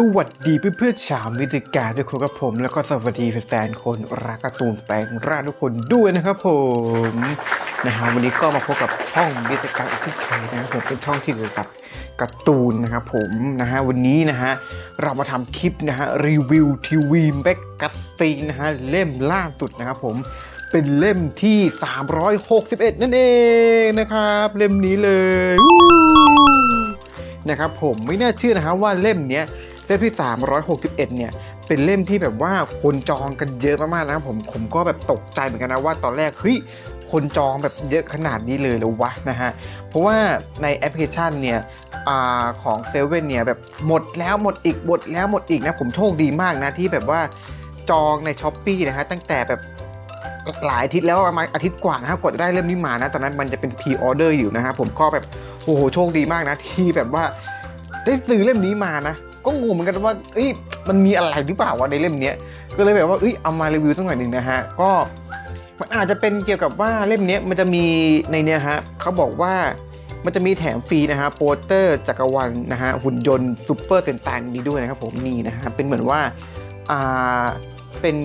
สวัสดีเพื่อนๆชาวมิติการด้วยคนกับผม แล้วก็สวัสดีแฟนๆคนรักการ์ตูนแปลงร่างทุกคนด้วยนะครับผมนะฮะวันนี้ก็มาพบกับช่องมิติการอีกที่เคยนะครับผมเป็นช่องที่เกี่ยวกับการ์ตูนนะครับผมนะฮะวันนี้นะฮะเรามาทำคลิปนะฮะรีวิวทีวีแบ็กกัสซีนนะฮะเล่มล่าสุดนะครับผมเป็นเล่มที่ 361 นั่นเองนะครับ เล่มนี้เลยนะครับผมไม่น่าเชื่อนะครับว่าเล่มเนี้ย เล่มที่ 361 เนี่ยเป็นเล่มที่แบบว่าคนจองกันเยอะมากๆนะครับผมผมก็แบบตกใจเหมือนกันนะว่าตอนแรกเฮ้ยคนจองแบบเยอะขนาดนี้เลยหรือวะนะฮะเพราะว่าในแอปพลิเคชันเนี่ยอของเซเว่นเนี่ยแบบหมดแล้วหมดอีกหมดแล้วหมดอีกนะผมโชคดีมากนะที่แบบว่าจองในช้อปปีนะฮะตั้งแต่แบบหลายอาทิตย์แล้วประมาณอาทิตย์กว่านะครับกว่าจะได้เล่มนี้มานะตอนนั้นมันจะเป็นพรีออเดอร์อยู่นะครับผมก็แบบโอ้โหโชคดีมากนะที่แบบว่าได้ซื้อเล่มนี้มานะ ก็งงเหมือนกันว่าเอ้ยมันมีอะไรหรือเปล่าวะในเล่มนี้ก็เลยแบบว่าเอ้ยเอามารีวิวสักหน่อยหนึ่งนะฮะก็มันอาจจะเป็นเกี่ยวกับว่าเล่มนี้มันจะมีในเนี้ยฮะเขาบอกว่ามันจะมีแถมฟรีนะฮะโปสเตอร์จักรวาลนะฮะหุ่นยนต์ซูเปอร์เซนตันนี้ด้วยนะครับผมนี่นะฮะเป็นเหมือนว่าอ่าเป็น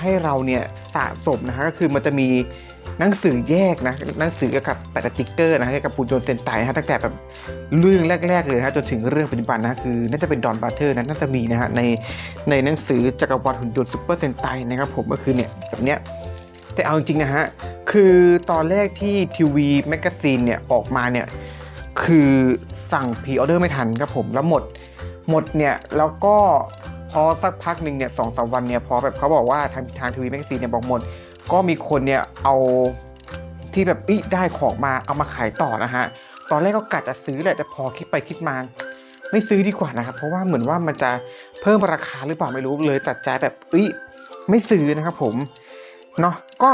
ให้เราเนี่ยสะสมนะฮะก็คือมันจะมี หนังสือแยกนะหนังสือเกี่ยวกับแปะสติ๊กเกอร์นะฮะเกี่ยวกับปูนโจนเซนไตนะฮะตั้งแต่แบบเรื่องแรก ๆ เลยนะฮะจนถึงเรื่องปัจจุบันนะคือน่าจะเป็นดอนบัตเทอร์นะน่าจะมีนะฮะในในหนังสือจักรวาลหุ่นยนต์ซูเปอร์เซนไตนะครับผมก็คือเนี่ยแบบเนี้ยแต่เอาจริงๆนะฮะคือตอนแรกที่ทีวีแมกกาซีนเนี่ยออกมาเนี่ยคือสั่งพรีออเดอร์ไม่ทันครับผมแล้วหมดหมดเนี่ยแล้วก็พอสักพักหนึ่งเนี่ยสองสามวันเนี่ยพอแบบเขาบอกว่าทางทางทีวีแมกกาซีนเนี่ยบอกหมด ก็มีคนเนี่ยเอาที่แบบอิได้ของมาเอามาขายต่อนะฮะ ตอนแรกก็กะจะซื้อแหละแต่พอคิดไปคิดมา ไม่ซื้อดีกว่านะครับ เพราะว่าเหมือนว่ามันจะเพิ่มราคาหรือเปล่าไม่รู้เลยตัดใจแบบอิไม่ซื้อนะครับผมเนาะก็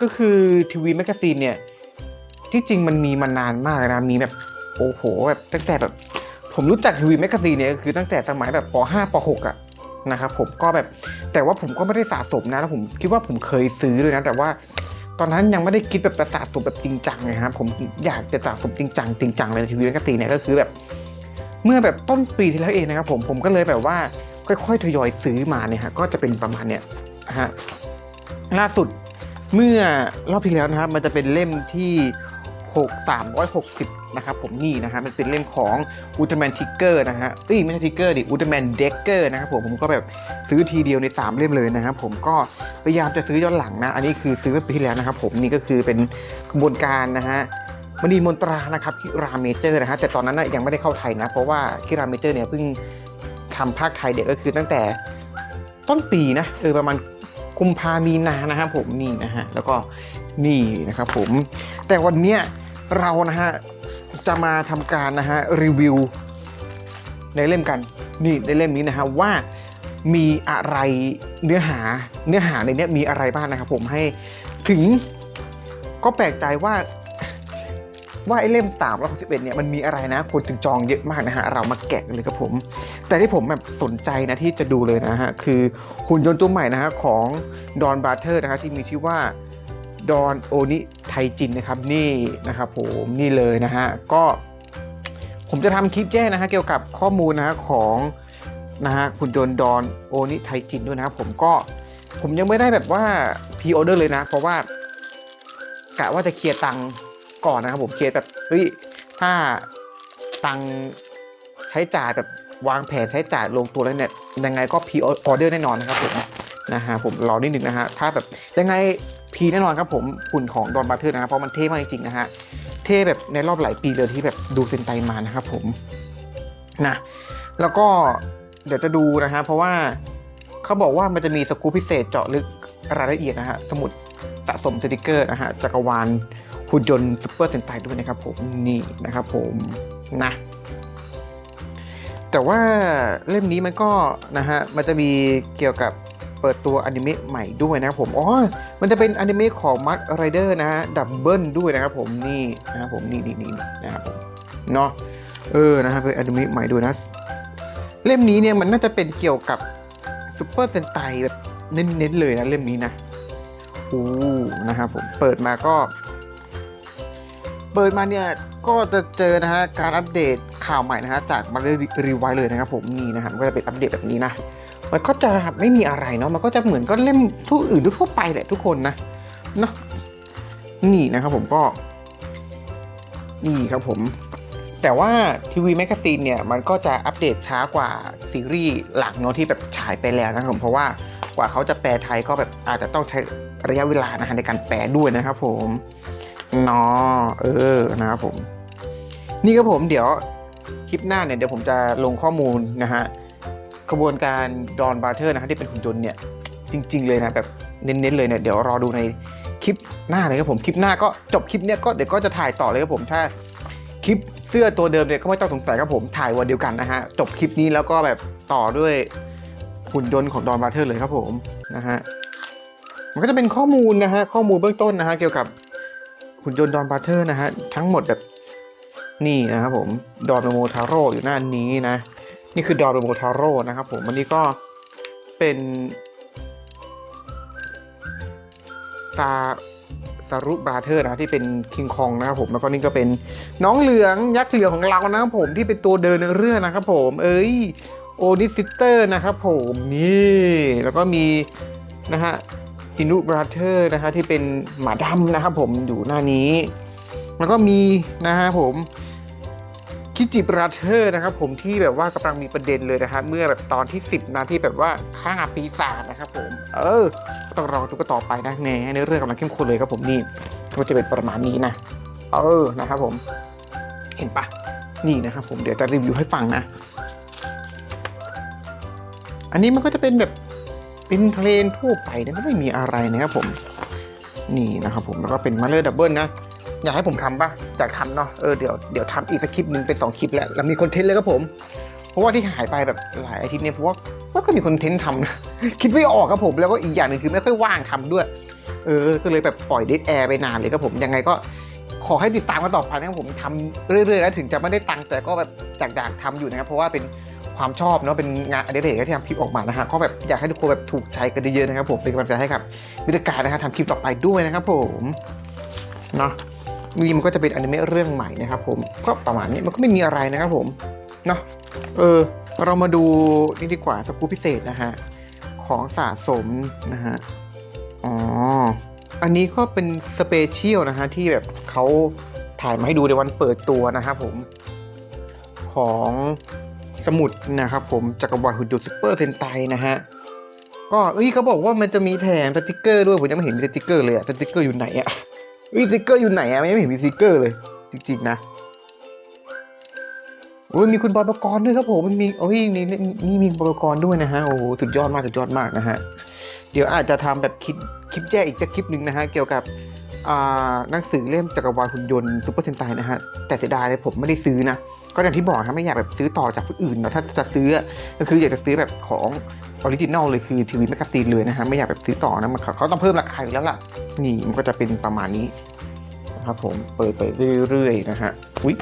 ก็คือทีวีแมกกาซีนเนี่ยที่จริงมันมีมานานมากเลยนะมีแบบโอ้โหแบบตั้งแต่แบบผมรู้จักทีวีแมกกาซีนเนี่ยก็คือตั้งแต่สมัยแบบป .5 ป .6 อะ นะครับผมก็แบบแต่ว่าผมก็ไม่ได้สะสมนะแล้วผมคิดว่าผมเคยซื้อด้วยนะแต่ว่า ตอนนั้นยังไม่ได้คิดแบบสะสมแบบจริงจังไงครับผมอยากจะสะสมจริงจังจริงจังเลยในทีวีแมกกาซีนเนี่ยก็คือแบบ เมื่อแบบต้นปีที่แล้วเองนะครับผมผมก็เลยแบบว่าค่อยๆทยอยซื้อมาเนี่ยฮะก็จะเป็นประมาณเนี่ยฮะล่าสุดเมื่อรอบที่แล้วนะครับมันจะเป็นเล่มที่ 6 360 นะครับผมนี่นะฮะมันเป็นเล่มของอุลตร้าแมนทิกเกอร์นะฮะเอ้ยไม่ใช่ทิกเกอร์ดิอุลตร้าแมนเด็กเกอร์นะครับผมผมก็แบบซื้อทีเดียวใน 3 เล่มเลยนะครับผมก็พยายามจะซื้อย้อนหลังนะ อันนี้คือซื้อเมื่อปีที่แล้วนะครับผมนี่ก็คือเป็นกระบวนการนะฮะมณีมนตรานะครับคิราเมเจอร์นะฮะแต่ตอนนั้นนะยังไม่ได้เข้าไทยนะ เพราะว่าคิราเมเจอร์เนี่ยเพิ่งทำภาคไทยเด็กก็คือตั้งแต่ต้นปีนะเออประมาณกุมภามีนานะครับผมนี่นะฮะแล้วก็นี่นะครับผมแต่วันเนี้ย เรานะฮะจะมาทำการนะฮะรีวิวในเล่มกันนี่ในเล่มนี้นะฮะว่ามีอะไรเนื้อหาเนื้อหาในนี้มีอะไรบ้างนะครับผมให้ถึงก็แปลกใจว่าว่าไอ้เล่ม3ามร้อยสิบเอ็ดเนี่ยมันมีอะไรนะคนถึงจองเยอะมากนะฮะเรามาแกะกันเลยครับผม แต่ที่ผมแบบสนใจนะที่จะดูเลยนะฮะคือหุ่นยนต์ตัวใหม่นะฮะของดอนบาร์เทอร์นะครับที่มีชื่อว่า ดอนโอนิไทจินนะครับนี่นะครับผมนี่เลยนะฮะก็ผมจะทำคลิปแยกนะฮะเกี่ยวกับข้อมูลนะฮะของนะฮะหุ่นยนดอนโอนิไทจินด้วยนะครับผมก็ผมยังไม่ได้แบบว่าพรีออเดอร์เลยนะ เพราะว่ากะว่าจะเคลียร์ตังก่อนนะครับผมเคลียร์แบบเฮ้ยถ้าตังใช้จ่ายแบบวางแผนใช้จ่ายลงตัวแล้วเนี่ยยังไงก็พีออเดอร์แน่นอนนะครับผมนะฮะผมรอนิดนึงนะฮะถ้าแบบยังไง พีแน่นอนครับผมหุ่นของดอนบัตเทอร์นะครับเพราะมันเท่มากจริงๆนะฮะเท่แบบในรอบหลายปีเลยที่แบบดูเซนไตมานะครับผมนะแล้วก็เดี๋ยวจะดูนะฮะเพราะว่าเขาบอกว่ามันจะมีสกู๊ปพิเศษเจาะลึกรายละเอียดนะฮะสมุดสะสมสติกเกอร์นะฮะจักรวาลหุ่นยนต์ซูเปอร์เซนไตด้วยนะครับผมนี่นะครับผมนะแต่ว่าเล่มนี้มันก็นะฮะมันจะมีเกี่ยวกับ เปิดตัวอนิเมะใหม่ด้วยนะครับผมอ๋อมันจะเป็นอนิเมะของมัดไรเดอร์นะฮะดับเบิลด้วยนะครับผมนี่นะครับผมนี่นี่นี่นะครับผมเนาะเออนะฮะเป็นอนิเมะใหม่ด้วยนะ เล่มนี้เนี่ยมันน่าจะเป็นเกี่ยวกับซูเปอร์เซนไตแบบเน้นๆเลยนะเล่มนี้นะอู้นะครับผมเปิดมาก็เปิดมาเนี่ยก็จะเจอนะฮะการอัปเดตข่าวใหม่นะฮะจากมาเรีรีไวเลยนะครับผมนี่นะฮะมันก็จะเป็นอัปเดตแบบนี้นะ มันก็จะไม่มีอะไรเนาะมันก็จะเหมือนก็เล่มทุกอื่นทั่วไปแหละทุกคนนะเนาะนี่นะครับผมก็นี่ครับผม แต่ว่าทีวีแมกกาซีนเนี่ยมันก็จะอัปเดตช้ากว่าซีรีส์หลักเนาะที่แบบฉายไปแล้วนะครับผมเพราะว่ากว่าเขาจะแปลไทยก็แบบอาจจะต้องใช้ระยะเวลานะฮะในการแปลด้วยนะครับผมเนาะเออนะครับผม นี่ครับผมเดี๋ยวคลิปหน้าเนี่ยเดี๋ยวผมจะลงข้อมูลนะฮะ กระบวนการดอนบาร์เทอร์นะฮะที่เป็นหุ่นยนต์เนี่ยจริง ๆ เลยนะแบบเน้นๆเลยเนี่ยเดี๋ยวรอดูในคลิปหน้าเลยครับผมคลิปหน้าก็จบคลิปเนี้ยก็เดี๋ยวก็จะถ่ายต่อเลยครับผมถ้าคลิปเสื้อตัวเดิมเนี่ยก็ไม่ต้องสงสัยครับผมถ่ายวันเดียวกันนะฮะจบคลิปนี้แล้วก็แบบต่อด้วยหุ่นยนต์ของดอนบาร์เทอร์เลยครับผมนะฮะมันก็จะเป็นข้อมูลนะฮะข้อมูลเบื้องต้นนะฮะเกี่ยวกับหุ่นยนต์ดอนบาร์เทอร์นะฮะทั้งหมดแบบนี่นะครับผมดอนโมทาโร่อยู่หน้านี้นะ นี่คือดอนโมทาโร่นะครับผมอันนี้ก็เป็นซาซารุบราเธอร์นะที่เป็นคิงคองนะครับผมแล้วก็นี่ก็เป็นน้องเหลืองยักษ์เหลืองของเรานะครับผมที่เป็นตัวเดินเรื่องนะครับผมเอ้ยโอนิซิเตอร์นะครับผมนี่แล้วก็มีนะฮะอินุบราเธอร์นะฮะที่เป็นหมาดำนะครับผมอยู่หน้านี้ แล้วก็มีนะฮะผม คิจิบราเธอร์นะครับผมที่แบบว่ากำลังมีประเด็นเลยนะครับเมื่อแบบตอนที่ 10นะที่แบบว่าฆ่าปีศาจนะครับผมเออต้องรอดูกันต่อไปนะแหนในเรื่องกำลังเข้มข้นเลยครับผมนี่ก็จะเป็นประมาณนี้นะเออนะครับผม เห็นปะนี่นะครับผมเดี๋ยวจะรีวิวให้ฟังนะ อันนี้มันก็จะเป็นแบบเป็นเทรนทั่วไปนะไม่มีอะไรนะครับผมนี่นะครับผมแล้วก็เป็นมาเลอร์ดับเบิลนะ อยากให้ผมทำปะอยากทำเนาะเออเดี๋ยวเดี๋ยวทำอีกสักคลิปหนึ่งเป็น2คลิปแหล้วแล้วมีคอนเทนต์เลยครับผม เพราะว่าที่หายไปแบบหลายอาทิตย์เนี่ยเพราะว่าว่าก็มีคอนเทนต์ทำนะคิดไม่ออกครับผมแล้วก็อีกอย่างหนึ่งคือไม่ค่อยว่างทำด้วย เออก็เลยแบบปล่อยเดทแอร์ไปนานเลยครับผมยังไงก็ขอให้ติดตามกันต่อไปนะครับผมทำเรื่อยๆแล้วถึงจะไม่ได้ตังค์แต่ก็แบบอยากๆทำอยู่นะครับเพราะว่าเป็นความชอบเนาะเป็นงานอดิเรกที่ทำคลิปออกมานะฮะก็แบบอยากให้ทุกคนแบบถูกใจกันเยอะๆนะครับผมเป็นกำลังใจให้กับวิธีการนะครับทำคลิปต่อไปด้วยนะครับผมเนาะ นี่มันก็จะเป็นอนิเมะเรื่องใหม่นะครับผมก็ประมาณนี้มันก็ไม่มีอะไรนะครับผมเนาะเออเรามาดูนี่ดีกว่าสกู๊ปพิเศษนะฮะของสะสมนะฮะอ๋ออันนี้ก็เป็นสเปเชียลนะฮะที่แบบเขาถ่ายมาให้ดูในวันเปิดตัวนะครับผมของสมุดนะครับผมจักรวาลหุ่นยนต์ซูเปอร์เซนไตนะฮะก็เอ้ยเขาบอกว่ามันจะมีแถมสติกเกอร์ด้วยผมยังไม่เห็นมีสติกเกอร์เลยอะสติกเกอร์อยู่ไหนอะ วิสติกเกอร์อยู่ไหนอะไม่เห็นมีซิกเกอร์เลย จริงๆนะโอ้ยมีคุณบอยประกรณ์ด้วยครับผมมันมีโอ้ยนี่นี่มีบอยประกรณ์ด้วยนะฮะโอ้โหสุดยอดมากสุดยอดมากนะฮะเดี๋ยวอาจจะทำแบบคลิปคลิปแยกอีกสักคลิปหนึ่งนะฮะเกี่ยวกับอ่าหนังสือเล่มจักรวาลหุ่นยนต์ซูเปอร์เซนไตนะฮะแต่เสียดายเลยผมไม่ได้ซื้อนะ ก็อย่างที่บอกนะไม่อยากแบบซื้อต่อจากคนอื่นนะถ้าจะซื้อก็คืออยากจะซื้อแบบของออริจินอลเลยคือทีวีแมกกาซีนเลยนะฮะไม่อยากแบบซื้อต่อนะมันเขาต้องเพิ่มราคาอยู่แล้วล่ะ นี่มันก็จะเป็นประมาณนี้นะครับผมเปิดไปเรื่อยๆนะฮะอุ้ย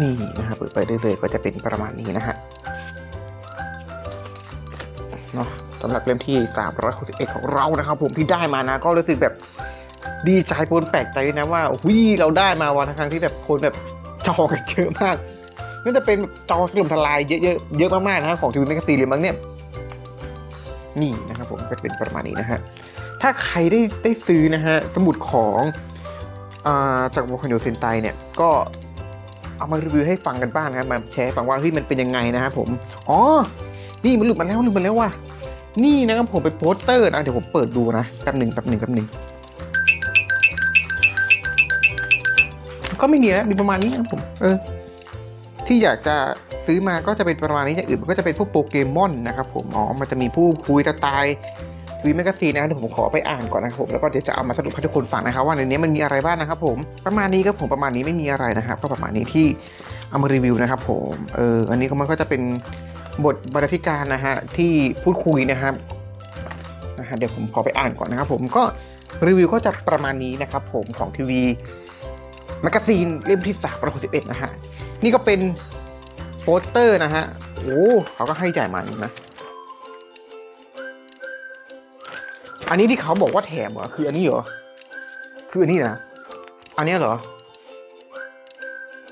นี่นะฮะเปิดไปเรื่อยๆก็จะเป็นประมาณนี้นะฮะเนาะสำหรับเล่มที่ 361 ของเรานะครับผมที่ได้มานะก็รู้สึกแบบ ดีใจปนแปลกใจนะว่าหุยเราได้มาวันครั้งที่แบบคนแบบจองกันเยอะมากน่าจะเป็นจองถล่มทลายเยอะๆเยอะมากๆนะฮะของทีวีแมกกาซีเลยมั้งเนี่ยนี่นะครับผมก็จะเป็นประมาณนี้นะฮะถ้าใครได้ได้ซื้อนะฮะสมุดของอาจากโมคันโยเซนไตเนี่ยก็เอามารีวิวให้ฟังกันบ้างนะครับมาแชร์ฟังว่าเฮ้ยมันเป็นยังไงนะฮะผมอ๋อนี่มันหลุดมาแล้วหลุดมาแล้วว่ะนี่นะครับผมเป็นโปสเตอร์นะเดี๋ยวผมเปิดดูนะแป๊บหนึ่งแป๊บหนึ่งแป๊บหนึ่ง ก็ไม่มีแล้วมีประมาณนี้นะครับผมเออที่อยากจะซื้อมาก็จะเป็นประมาณนี้อย่างอื่นมันก็จะเป็นพวกโปเกมอนนะครับผมอ๋อมันจะมีผู้คุยสไตล์วีแมกซีนนะเดี๋ยวผมขอไปอ่านก่อนนะครับผมแล้วก็เดี๋ยวจะเอามาสรุปให้ทุกคนฟังนะครับว่าในนี้มันมีอะไรบ้างนะครับผมประมาณนี้ครับผมประมาณนี้ไม่มีอะไรนะครับ ก็ประมาณนี้ที่เอามารีวิวนะครับผมเอออันนี้ก็มันก็จะเป็นบทบรรณาธิการนะฮะที่พูดคุยนะครับนะฮะเดี๋ยวผมขอไปอ่านก่อนนะครับผมก็รีวิวก็จะประมาณนี้นะครับผมของทีวี แมกกาซีนเล่มที่361นะฮะ นี่ก็เป็นโปสเตอร์นะฮะ โอ้เขาก็ให้ใหญ่มาอยู่นะ อันนี้ที่เขาบอกว่าแถมเหรอ คืออันนี้เหรอ คืออันนี้นะ อันนี้เหรอ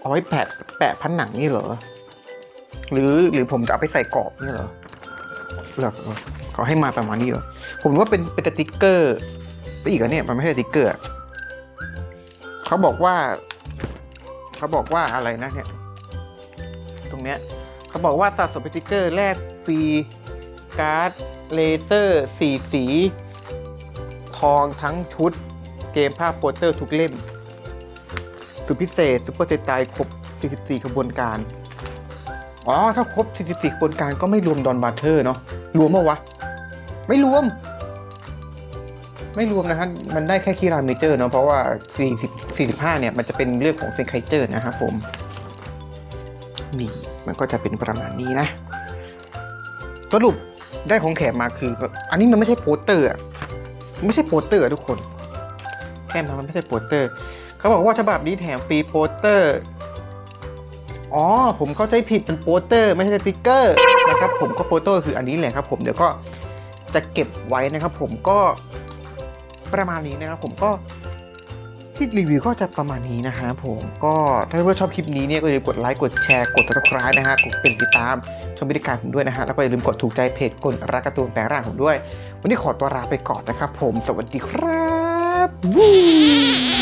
เอาไว้แปะแปะพันหนังนี่เหรอ หรือหรือผมจะเอาไปใส่กรอบนี่เหรอหรอเขาให้มาประมาณนี้เหรอ ผมว่าเป็นเป็นสติ๊กเกอร์ต่อีกอันเนี่ยมันไม่ใช่สติ๊กเกอร์ เขาบอกว่า เขาบอกว่าอะไรนะเนี่ย ตรงเนี้ยเขาบอกว่าสะสมสติกเกอร์แลกฟรีการ์ดเลเซอร์สีสี ทองทั้งชุด เกมภาพโปสเตอร์ทุกเล่มคือพิเศษซุปเปอร์เซตายครบ 44 ขบวนการ อ๋อ ถ้าครบ 44 ขบวนการก็ไม่รวมดอนบาร์เทอร์เนาะรวมปะวะ ไม่รวม ไม่รวมนะฮะมันได้แค่คีราเมเจอร์เนาะเพราะว่า 40 45 เนี่ย มันจะเป็นเรื่องของเซนไคเจอร์นะครับผม นี่มันก็จะเป็นประมาณนี้นะ สรุปได้ของแถมมาคือ อันนี้มันไม่ใช่โปสเตอร์อะไม่ใช่โปสเตอร์ทุกคนแค่มันไม่ใช่โปสเตอร์ เขาบอกว่าฉบับนี้แถมฟรีโปสเตอร์อ๋อ ผมเข้าใจผิดเป็นโปสเตอร์ไม่ใช่สติ๊กเกอร์นะครับผมก็โปสเตอร์คืออันนี้แหละครับผมเดี๋ยวก็จะเก็บไว้นะครับผมก็ ประมาณนี้นะครับผมก็ที่รีวิวก็จะประมาณนี้นะฮะผมก็ถ้าเพื่อนชอบคลิปนี้เนี่ยก็อย่าลืมกดไลค์กดแชร์กดติดตามนะฮะกดเป็นติดตามชมบริการผมด้วยนะฮะแล้วก็อย่าลืมกดถูกใจเพจกดรักการ์ตูนแปลงร่างผมด้วย วันนี้ขอตัวลาไปก่อนนะครับผมสวัสดีครับวู้